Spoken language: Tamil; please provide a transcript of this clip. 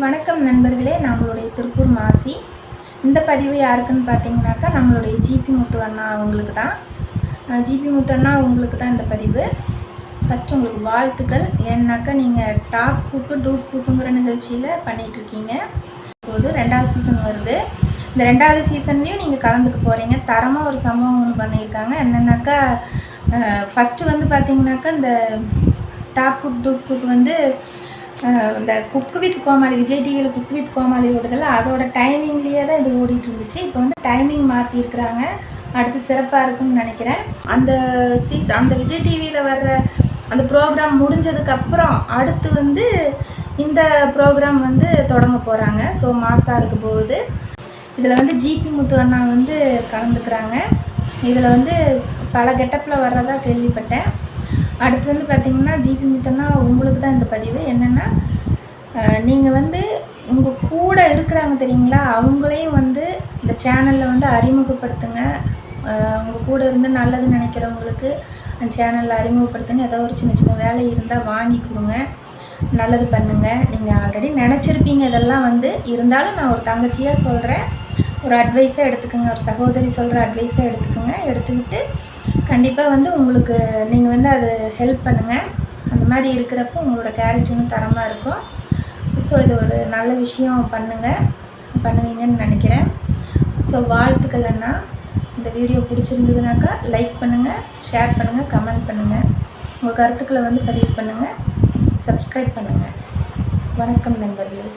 வணக்கம் நண்பர்களே நம்மளுடைய திருப்பூர் மாசி. இந்த பதிவு யாருக்குன்னு பார்த்தீங்கன்னாக்கா நம்மளுடைய ஜிபி முத்து அண்ணா அவங்களுக்கு தான். ஜிபி முத்து அண்ணா உங்களுக்கு தான் இந்த பதிவு. ஃபஸ்ட்டு உங்களுக்கு வாழ்த்துக்கள். ஏன்னாக்கா நீங்கள் டாப் குக்கு டூப் குக்குங்கிற நிகழ்ச்சியில் பண்ணிகிட்ருக்கீங்க இப்போது ரெண்டாவது சீசன் வருது. இந்த ரெண்டாவது சீசன்லேயும் நீங்கள் கலந்துக்க போகிறீங்க தரமாக ஒரு சம்பவம் ஒன்று பண்ணியிருக்காங்க. என்னென்னாக்கா ஃபஸ்ட்டு வந்து பார்த்தீங்கன்னாக்கா இந்த டாப் குக் டூப் குக் வந்து இந்த குக்கு வித் கோமாளி விஜய் டிவியில் குக் வித் கோமாளி ஓடுதில்ல அதோட டைமிங்லேயே தான் இது ஓடிட்டு இருந்துச்சு இப்போ வந்து டைமிங் மாற்றிருக்கிறாங்க அடுத்து சிறப்பாக இருக்கும்னு நினைக்கிறேன். அந்த சீஸ் அந்த விஜய் டிவியில் வர்ற அந்த ப்ரோக்ராம் முடிஞ்சதுக்கப்புறம் அடுத்து வந்து இந்த ப்ரோக்ராம் வந்து தொடங்க போகிறாங்க ஸோ மாசாக இருக்க போகுது. இதில் வந்து ஜிபி முத்து அண்ணா வந்து கலந்துக்கிறாங்க. இதில் வந்து பல கெட்டப்பில் வர்றதா கேள்விப்பட்டேன். அடுத்து வந்து பார்த்திங்கன்னா ஜிபி மித்தன்னா உங்களுக்கு தான் இந்த பதிவு. என்னென்னா நீங்கள் வந்து உங்கள் கூட இருக்கிறாங்க தெரியுங்களா? அவங்களையும் வந்து இந்த சேனலில் வந்து அறிமுகப்படுத்துங்க. உங்கள் கூட இருந்து நல்லது நினைக்கிறவங்களுக்கு அந்த சேனலில் அறிமுகப்படுத்துங்க. ஏதோ ஒரு சின்ன சின்ன வேலை இருந்தால் வாங்கி கொடுங்க. நல்லது பண்ணுங்கள் நீங்கள் ஆல்ரெடி நினச்சிருப்பீங்க இதெல்லாம் வந்து. இருந்தாலும் நான் ஒரு தங்கச்சியாக சொல்கிறேன் ஒரு அட்வைஸாக எடுத்துக்கோங்க. ஒரு சகோதரி சொல்கிற அட்வைஸாக எடுத்துக்கோங்க. எடுத்துக்கிட்டு கண்டிப்பாக வந்து உங்களுக்கு நீங்கள் வந்து அது ஹெல்ப் பண்ணுங்கள் அந்த மாதிரி இருக்கிறப்போ உங்களோட கேரக்டரும் தரமாக இருக்கும். ஸோ இது ஒரு நல்ல விஷயம் பண்ணுங்கள் பண்ணுவீங்கன்னு நினைக்கிறேன். ஸோ வாழ்த்துக்கள் அண்ணா. இந்த வீடியோ பிடிச்சிருந்ததுனாக்கா லைக் பண்ணுங்கள் ஷேர் பண்ணுங்கள் கமெண்ட் பண்ணுங்கள் உங்கள் கருத்துக்களை வந்து பதிவு பண்ணுங்கள் சப்ஸ்கிரைப் பண்ணுங்கள் வணக்கம் நண்பர்களே.